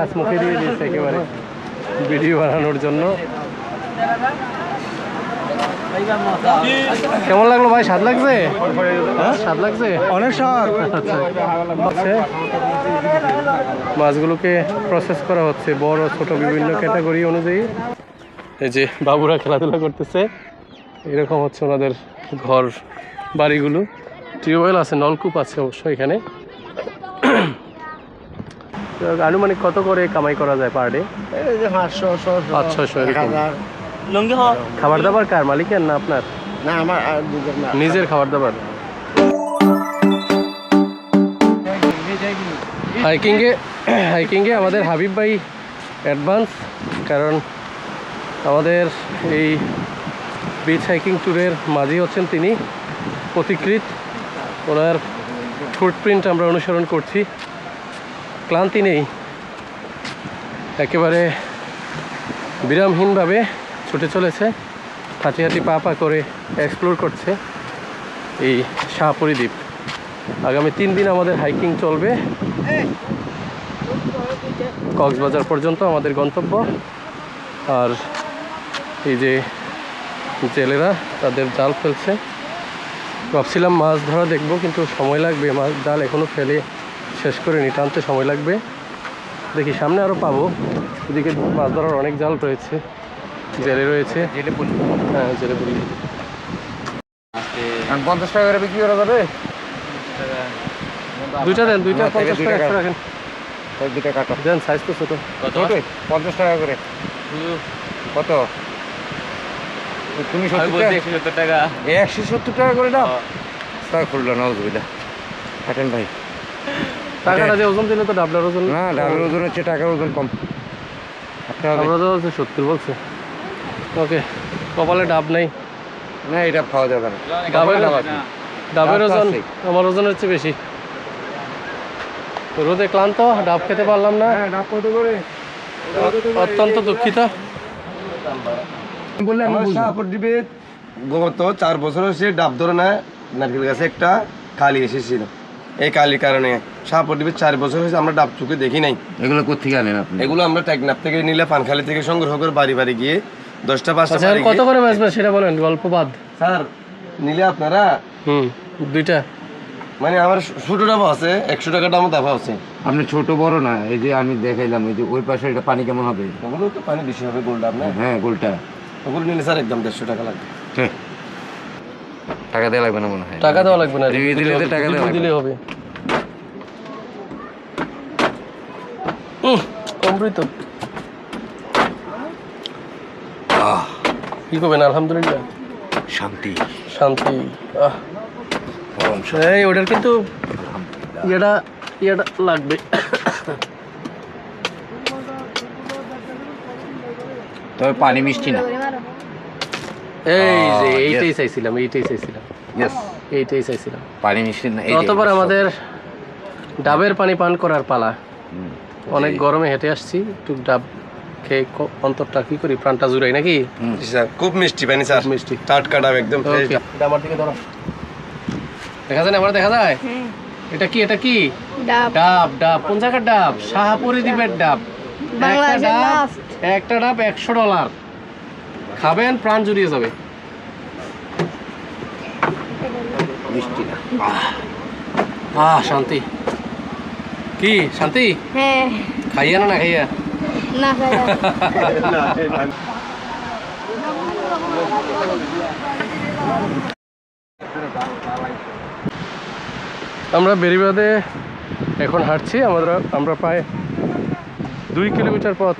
মাছ মুখে দিয়ে দিয়েছে একেবারে। ভিডিও বানানোর জন্য। কেমন লাগল ভাই? স্বাদ লাগছে? হ্যাঁ? স্বাদ লাগছে? অনেক স্বাদ। আচ্ছা। মাছগুলোকে প্রসেস করা হচ্ছে বড় ছোট বিভিন্ন ক্যাটাগরি অনুযায়ী। এই যে বাবুরা খেলাধুলা করতেছে। এরকম হচ্ছে ওনাদের ঘর বাড়িগুলো। টিউবওয়েল আছে নলকূপ আছে অবশ্য এখানে। আনুমানিক কত করে কামাই করা যায় পার ডে এই যে পাঁচশো পাঁচ ছশো এরকম। খাবার দাবার কার? মালিকের না আপনার? না আমার নিজের খাবার দাবার হাইকিংয়ে হাইকিংয়ে আমাদের হাবিব ভাই অ্যাডভান্স কারণ আমাদের এই বিচ হাইকিং ট্যুরের মাঝি হচ্ছেন তিনি। পথিকৃত ওনার ফুটপ্রিন্ট আমরা অনুসরণ করছি। ক্লান্তি নেই। একেবারে বিরামহীনভাবে ছুটে চলেছে। হাঁটি হাঁটি পা পা করে এক্সপ্লোর করছে এই শাহপুরি দ্বীপ। আগামী তিন দিন আমাদের হাইকিং চলবে। কক্সবাজার পর্যন্ত আমাদের গন্তব্য। আর এই যে জেলেরা, তাদের জাল ফেলছে। ভাবছিলাম মাছ ধরা দেখব, কিন্তু সময় লাগবে। মাছ, জাল এখনও ফেলে শেষ করে নি টানতে সময় লাগবে। দেখি সামনে আরও পাবো। এদিকে মাছ ধরার অনেক জাল রয়েছে জেলে রয়েছে। জেলে পুলি। হ্যাঁ জেলে বলি পঞ্চাশ টাকা করে বিক্রি করা যাবে? দুইটা দেন দুইটা থেকে পঞ্চাশ টাকা। একশো রাখেন। ওই দুটো কাটো। দেন সাইজ তো ছোটো। কত? পঞ্চাশ টাকা করে। কত? তুমি সত্তর টাকা? একশো সত্তর টাকা। একশো সত্তর টাকা করে দাও। তা খুললো না অসুবিধা। ভাই। টাকাটা যে ওজন দিলে তো ডাবলার ওজন না ওজন হচ্ছে টাকার ওজন কম। হাঁটতে আমরা তো হচ্ছে সত্তর বলছে। ওকে কপালে ডাব নেই। না এটা খাওয়া যাবে না। ডাবের ডাব ডাবের ওজন। আমার ওজনের চেয়ে বেশি। রোদে ক্লান্ত ডাব খেতে পারলাম না। হ্যাঁ অত্যন্ত দুঃখিত। বললে গত চার বছর হচ্ছে ডাব ধরে না নারকেল গাছে একটা খালি এসেছিল। এই কালির কারণে। চার বছর হয়েছে আমরা ডাব চুকে দেখি নাই। এগুলো কোথেকে আনেন আপনি? এগুলো আমরা টেকনাপ থেকে নিলে পানখালি থেকে সংগ্রহ করে বাড়ি বাড়ি গিয়ে দশটা পাঁচটা আচ্ছা কত করে বেচবে সেটা বলেন গল্প বাদ। স্যার নিলে আপনারা হুম দুইটা। মানে আমার ছোট ডাব আছে একশো টাকা দামও দাবা আছে। আপনি ছোট বড় না এই যে আমি দেখাইলাম এই যে ওই পাশে এটা পানি কেমন হবে? ওগুলো তো পানি বেশি হবে গোল ডাব না? হ্যাঁ গোলটা। ওগুলো নিলে স্যার একদম দেড়শো টাকা লাগবে। ঠিক। টাকা দেওয়া লাগবে না মনে হয়। টাকা দেওয়া লাগবে না। Review দিলে টাকা দেওয়া দিলে হবে অমৃত। কি করবেন? আলহামদুলিল্লাহ। শান্তি। শান্তি। আহ। এই ওটার কিন্তু ইয়েটা ইয়েটা লাগবে। তবে পানি মিষ্টি না। এই যে Ah, এইটাই চাইছিলাম এইটাই চাইছিলাম। এইটাই চাইছিলাম। পানি মিষ্টি না এই যে অতবার আমাদের ডাবের পানি পান করার পালা। হুম। অনেক গরমে হেঁটে আসছি একটু ডাব খেয়ে ক- অন্তরটা কি করি প্রাণটা জুড়াই নাকি? স্যার খুব মিষ্টি পানি স্যার। মিষ্টি। টাটকা ডাব একদম এটা আমার দিকে ধরো। দেখা যায় না আমার দেখা যায়? এটা কি এটা কি? ডাব। ডাব ডাব। কোন জায়গার ডাব? শাহপুরি দ্বীপের ডাব। একটা বাংলাদেশের ডাব last। একটা ডাব একশো ডলার। খাবেন প্রাণ জুড়িয়ে যাবে। মিষ্টি না। আহ শান্তি। কি শান্তি? হ্যাঁ। খাইয়া না না খাইয়া? না আমরা বেরিবাদে এখন হাঁটছি আমরা আমরা প্রায় দুই কিলোমিটার পথ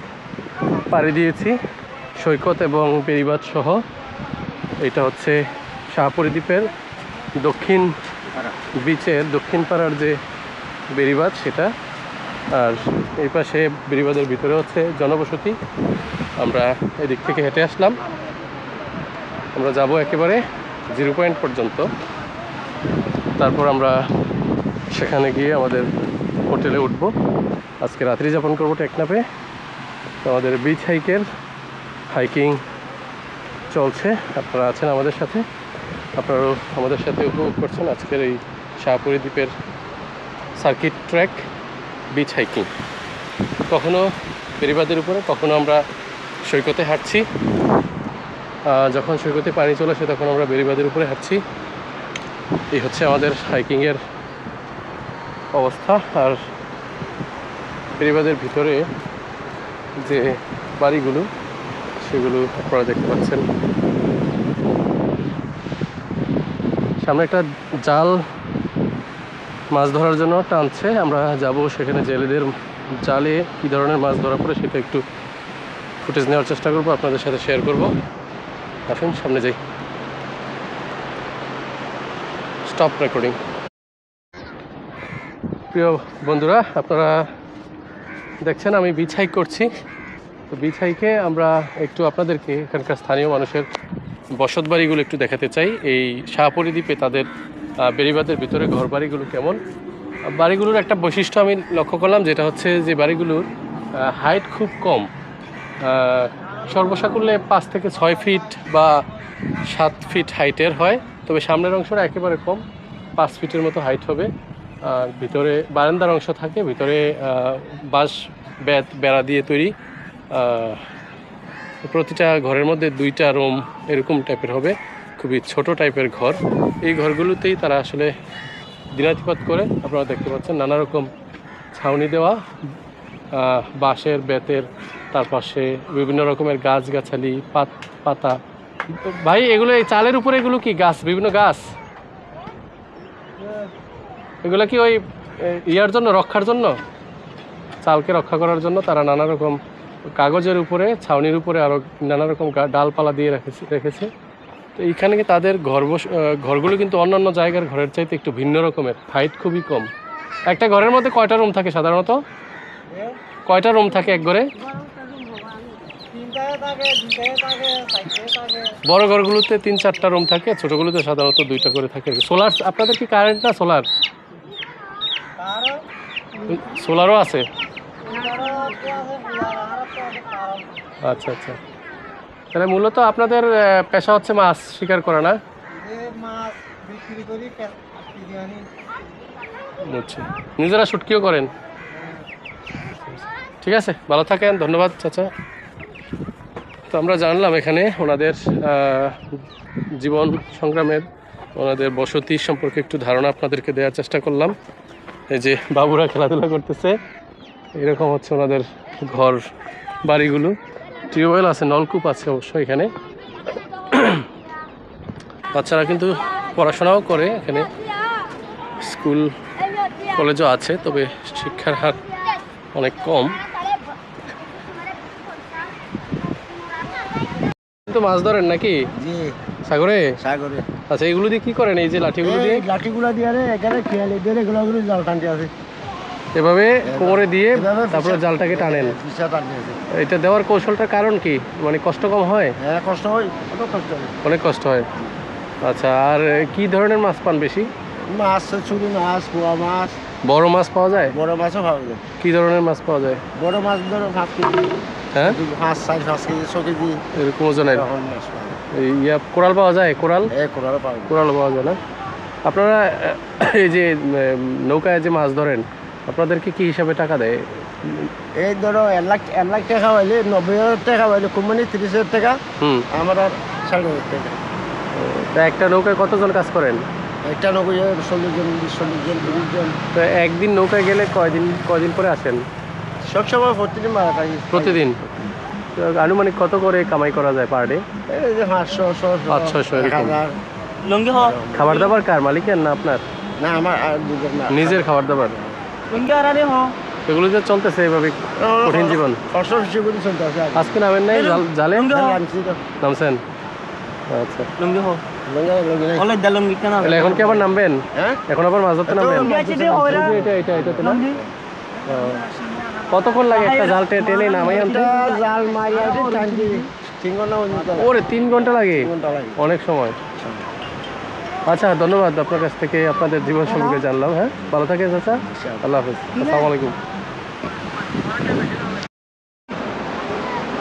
পাড়ি দিয়েছি। সৈকত এবং বেরিবাদ সহ এটা হচ্ছে শাহপুরি দ্বীপের দক্ষিণ বিচের দক্ষিণ পাড়ার যে বেরিবাদ সেটা। আর এই পাশে বেরিবাদের ভিতরে হচ্ছে জনবসতি। আমরা এদিক থেকে হেঁটে আসলাম। আমরা যাব একেবারে জিরো পয়েন্ট পর্যন্ত। তারপর আমরা সেখানে গিয়ে আমাদের হোটেলে উঠবো। আজকে রাত্রি যাপন করব টেকনাপে আমাদের বিচ হাইকের হাইকিং চলছে। আপনারা আছেন আমাদের সাথে। আপনারাও আমাদের সাথে উপভোগ করছেন আজকের এই শাহপুরি দ্বীপের সার্কিট ট্র্যাক বিচ হাইকিং কখনো বেরিবাদের উপরে, কখনো আমরা সৈকতে হাঁটছি। যখন সৈকতে পানি চলে আসে, তখন আমরা বেরিবাদের উপরে হাঁটছি। এই হচ্ছে আমাদের হাইকিংয়ের অবস্থা। আর বেরিবাদের ভিতরে যে বাড়িগুলো সেগুলো আপনারা দেখতে পাচ্ছেন। সামনে একটা জাল মাছ ধরার জন্য টানছে। আমরা যাব সেখানে জেলেদের জালে কী ধরনের মাছ ধরা পড়ে সেটা একটু ফুটেজ নেওয়ার চেষ্টা করব, আপনাদের সাথে শেয়ার করব। আসুন, সামনে যাই। স্টপ রেকর্ডিং প্রিয় বন্ধুরা, আপনারা দেখছেন আমি হাইক করছি। তো বিচ হাইকে আমরা একটু আপনাদেরকে এখানকার স্থানীয় মানুষের বসত বাড়িগুলো একটু দেখাতে চাই। এই শাহপুরি দ্বীপে তাদের আহ, বেড়িবাঁধের ভিতরে ঘর বাড়িগুলো কেমন বাড়িগুলোর একটা বৈশিষ্ট্য আমি লক্ষ্য করলাম যেটা হচ্ছে যে বাড়িগুলোর হাইট খুব কম। আহ, সর্বসাকুল্যে পাঁচ থেকে ছয় ফিট বা সাত ফিট হাইটের হয় তবে সামনের অংশটা একেবারে কম পাঁচ ফিটের মতো হাইট হবে। আর ভিতরে বারান্দার অংশ থাকে ভিতরে বাঁশ বেত বেড়া দিয়ে তৈরি। প্রতিটা ঘরের মধ্যে দুইটা রুম এরকম টাইপের হবে। খুবই ছোট টাইপের ঘর। এই ঘরগুলোতেই তারা আসলে দিনাতিপাত করে। আপনারা দেখতে পাচ্ছেন নানা রকম ছাউনি দেওয়া বাঁশের, বেতের, তার পাশে বিভিন্ন রকমের গাছগাছালি, পাত, পাতা। ভাই, এগুলো এই চালের উপরে এগুলো কি গাছ? বিভিন্ন গাছ? এগুলো কি ওই ইয়ার জন্য, রক্ষার জন্য? চালকে রক্ষা করার জন্য তারা নানা রকম কাগজের উপরে ছাউনির উপরে আরও নানা রকম ডালপালা দিয়ে রেখেছে রেখেছে। তো এইখানে কি তাদের ঘর বস ঘরগুলো কিন্তু অন্যান্য জায়গার ঘরের চাইতে একটু ভিন্ন রকমের হাইট খুবই কম। একটা ঘরের মধ্যে কয়টা রুম থাকে সাধারণত? কয়টা রুম থাকে এক ঘরে? বড় ঘরগুলোতে তিন চারটা রুম থাকে ছোটগুলোতে সাধারণত দুইটা করে থাকে। সোলার আপনাদের কি কারেন্ট না সোলার সোলারও আছে। আচ্ছা আচ্ছা। তাহলে মূলত আপনাদের পেশা হচ্ছে মাছ, শিকার করা, না? আচ্ছা নিজেরা শুটকিও করেন? ঠিক আছে, ভালো থাকেন, ধন্যবাদ, চাচা। তো আমরা জানলাম এখানে ওনাদের জীবন সংগ্রামের, ওনাদের বসতি সম্পর্কে একটু ধারণা আপনাদেরকে দেওয়ার চেষ্টা করলাম। এই যে বাবুরা খেলাধুলা করতেছে। এরকম হচ্ছে ওনাদের ঘর বাড়িগুলো। টিউবওয়েল আছে নলকূপ আছে অবশ্য এখানে। বাচ্চারা কিন্তু পড়াশোনাও করে এখানে। স্কুল কলেজও আছে তবে শিক্ষার হার অনেক কম। তো মাছ ধরেন নাকি? সাগরে? সাগরে। আচ্ছা এগুলো দিয়ে কি করেন? এই যে লাঠিগুলো দিয়ে? লাঠিগুলা দিয়ে এখানে খেয়ালি দিয়ে এগুলো গুলো জাল টানতে আছে। এভাবে কোমরে দিয়ে তারপরে জালটাকে টানেন। এটা দেওয়ার কৌশলটার কারণ কি? মানে কষ্ট কম হয়? হ্যাঁ কষ্ট হয় হয়। অনেক কষ্ট হয়। আচ্ছা আর কি ধরনের মাছ পান বেশি? মাছ চুরি মাছ পোয়া মাছ। বড় মাছ পাওয়া যায়? বড় মাছও খাওয়া যায়। কি ধরনের মাছ পাওয়া যায়? বড় মাছ ধরো পাঁচ কেজি। হ্যাঁ? পাঁচ চার পাঁচ কেজি ছ কেজি। এরকম ওজনের? পাওয়া যায়। এই ইয়া কোরাল পাওয়া যায়? কোরাল? এই পাওয়া যায়। কোরাল পাওয়া যায় না? আপনারা এই যে নৌকায় যে মাছ ধরেন আপনাদেরকে কি হিসাবে টাকা দেয়? এই ধরো এক লাখ এক লাখ টাকা হইলে নব্বই হাজার টাকা হইলে কোম্পানি তিরিশ হাজার টাকা হুম। আমার আর ষাট হাজার টাকা। তা একটা নৌকায় কতজন কাজ করেন? একটা হাজার চল্লিশ জন বিশ চল্লিশ জন তিরিশ জন। তো একদিন নৌকায় গেলে কয়দিন কয়দিন পরে আসেন? সব সময় প্রতিদিন মারা থাকি প্রতিদিন? আনুমানিক কত করে কামাই করা যায় পার ডে? পাঁচশো ছশো খাবার। দাবার কার? মালিকের না আপনার? না আমার আর দুজন না। নিজের খাবার দাবার? এগুলো যে চলতেছে এইভাবে কঠিন জীবন। আজকে নামেন নাই জাল- জালে নামছেন? আচ্ছা। লুঙ্গি এখন কি আবার নামবেন? হ্যাঁ? এখন আবার মাছ ধরতে নামবেন? এটা এটা এটা তো কতক্ষণ লাগে একটা জাল টে- টেনে নামাই আনতে? জাল মারিয়া তিন ঘণ্টা ওরে তিন ঘণ্টা লাগে? তিন ঘণ্টা লাগে। অনেক সময়। আচ্ছা ধন্যবাদ আপনার কাছ থেকে, আপনাদের জীবন সম্পর্কে জানলাম হ্যাঁ? ভালো থাকেন, চাচা। আল্লাহ হাফিজ। আসসালামু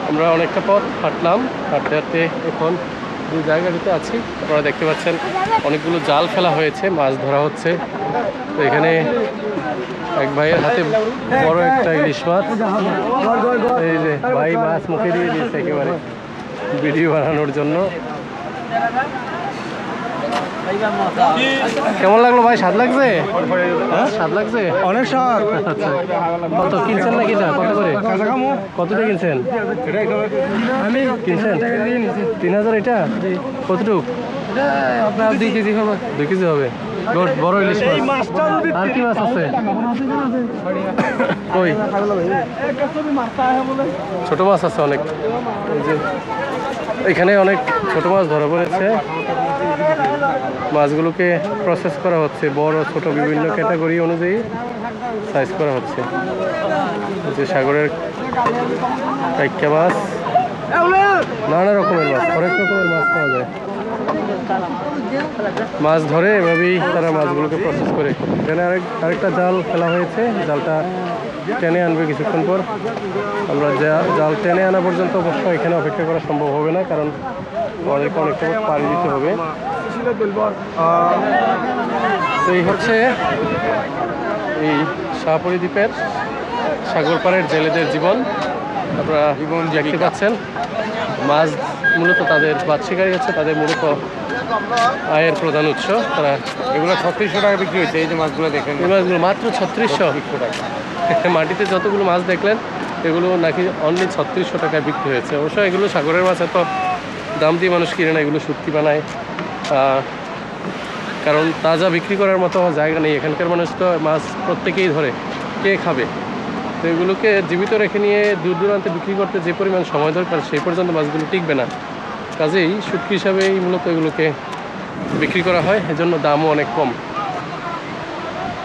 আমরা অনেকটা পথ হাঁটলাম, হাঁটতে হাঁটতে এখন যে জায়গাটিতে আছি। আপনারা দেখতে পাচ্ছেন, অনেকগুলো জাল ফেলা হয়েছে, মাছ ধরা হচ্ছে। তো এখানে এক ভাইয়ের হাতে বড় একটা ইলিশ মাছ। এই যে ভাই মাছ মুখে দিয়ে দিয়েছে একেবারে। ভিডিও বানানোর জন্য। কেমন লাগল ভাই? স্বাদ লাগছে? হ্যাঁ স্বাদ লাগছে? অনেক স্বাদ। আচ্ছা কত কিনছেন নাকি এটা? কত করে? কতটা কিনছেন? আমি কিনছেন? তিন হাজার এটা? কতটুক? আপনার দুই কেজি হবে। দুই কেজি হবে। গুড বড় ইলিশ মাছ। আর কি মাছ আছে? কই? ছোট মাছ আছে অনেক। এখানে অনেক ছোট মাছ ধরা পড়েছে। মাছগুলোকে প্রসেস করা হচ্ছে। বড়, ছোট বিভিন্ন ক্যাটাগরি অনুযায়ী সাইজ করা হচ্ছে। যে সাগরের কাইকা মাছ। নানা রকমের মাছ, অনেক রকমের মাছ পাওয়া যায়। মাছ ধরে এভাবেই তারা মাছগুলোকে প্রসেস করে। এখানে আরেক, আরেকটা জাল ফেলা হয়েছে। জালটা টেনে আনবে কিছুক্ষণ পর। আমরা জাল টেনে আনা পর্যন্ত অবশ্য এখানে অপেক্ষা করা সম্ভব হবে না কারণ আমাদেরকে অনেকটা পাড়ি দিতে হবে। তো এই হচ্ছে এই শাহপুরি দ্বীপের সাগরপাড়ের জেলেদের জীবন। আপনারা জীবন দেখতে পাচ্ছেন মাছ মূলত তাদের মাছ শিকারী হচ্ছে তাদের মূলত আয়ের প্রধান উৎস। তারা এগুলো ছত্রিশশো টাকা বিক্রি হয়েছে এই যে মাছগুলো দেখেন। এই মাছগুলো মাত্র ছত্রিশশো। মাটিতে যতগুলো মাছ দেখলেন, এগুলো নাকি অনলি ছত্রিশশো টাকায় বিক্রি হয়েছে। অবশ্য এগুলো সাগরের মাছ, এত দাম দিয়ে মানুষ কিনে না, এগুলো সত্যি বানায়। কারণ তাজা বিক্রি করার মতো জায়গা নেই। এখানকার মানুষ তো মাছ প্রত্যেকেই ধরে, কে খাবে? তো এগুলোকে জীবিত রেখে নিয়ে দূর দূরান্তে বিক্রি করতে যে পরিমাণ সময় দরকার, সেই পর্যন্ত মাছগুলো টিকবে না। কাজেই শুটকি হিসাবেই মূলত এগুলোকে বিক্রি করা হয়। এজন্য দামও অনেক কম।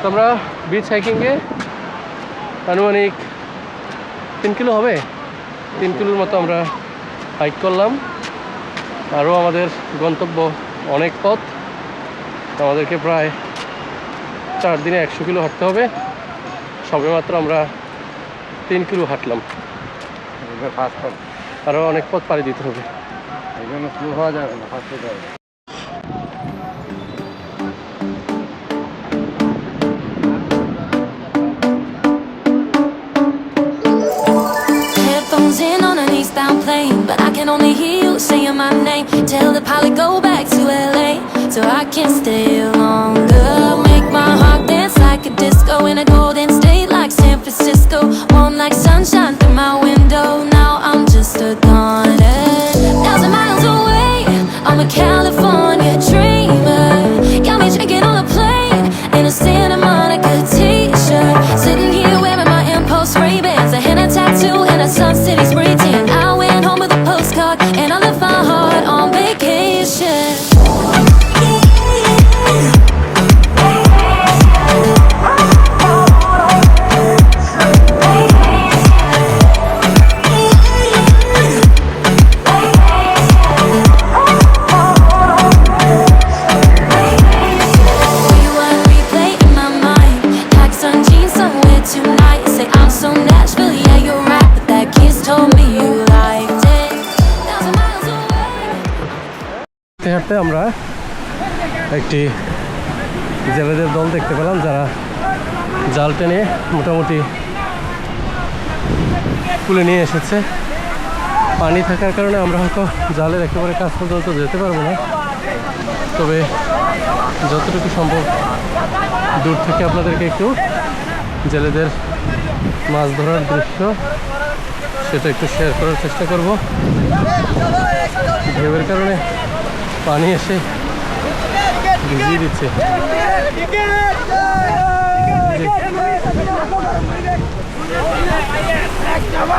আমরা বিচ হাইকিংয়ে আনুমানিক তিন কিলো হবে। তিন কিলোর মতো আমরা হাইক করলাম। আরও আমাদের গন্তব্য অনেক পথ। আমাদেরকে প্রায় চার দিনে একশো কিলো হাঁটতে হবে। সবেমাত্র আমরা তিন কিলো হাঁটলাম। আরও অনেক পথ পাড়ি দিতে হবে। এই জন্য স্লো হওয়া যাবে না first only hear you saying my name. Tell the pilot go back to LA, so I can stay longer. হাঁটতে আমরা একটি জেলেদের দল দেখতে পেলাম, যারা জাল টেনে মোটামুটি তুলে নিয়ে এসেছে। পানি থাকার কারণে আমরা হয়তো জালের একেবারে কাজ পর্যন্ত যেতে পারব না। তবে যতটুকু সম্ভব দূর থেকে আপনাদেরকে একটু জেলেদের মাছ ধরার দৃশ্য, সেটা একটু শেয়ার করার চেষ্টা করব। ঢেউয়ের কারণে পানি এসে ভিজিয়ে দিচ্ছে জি। एक दबा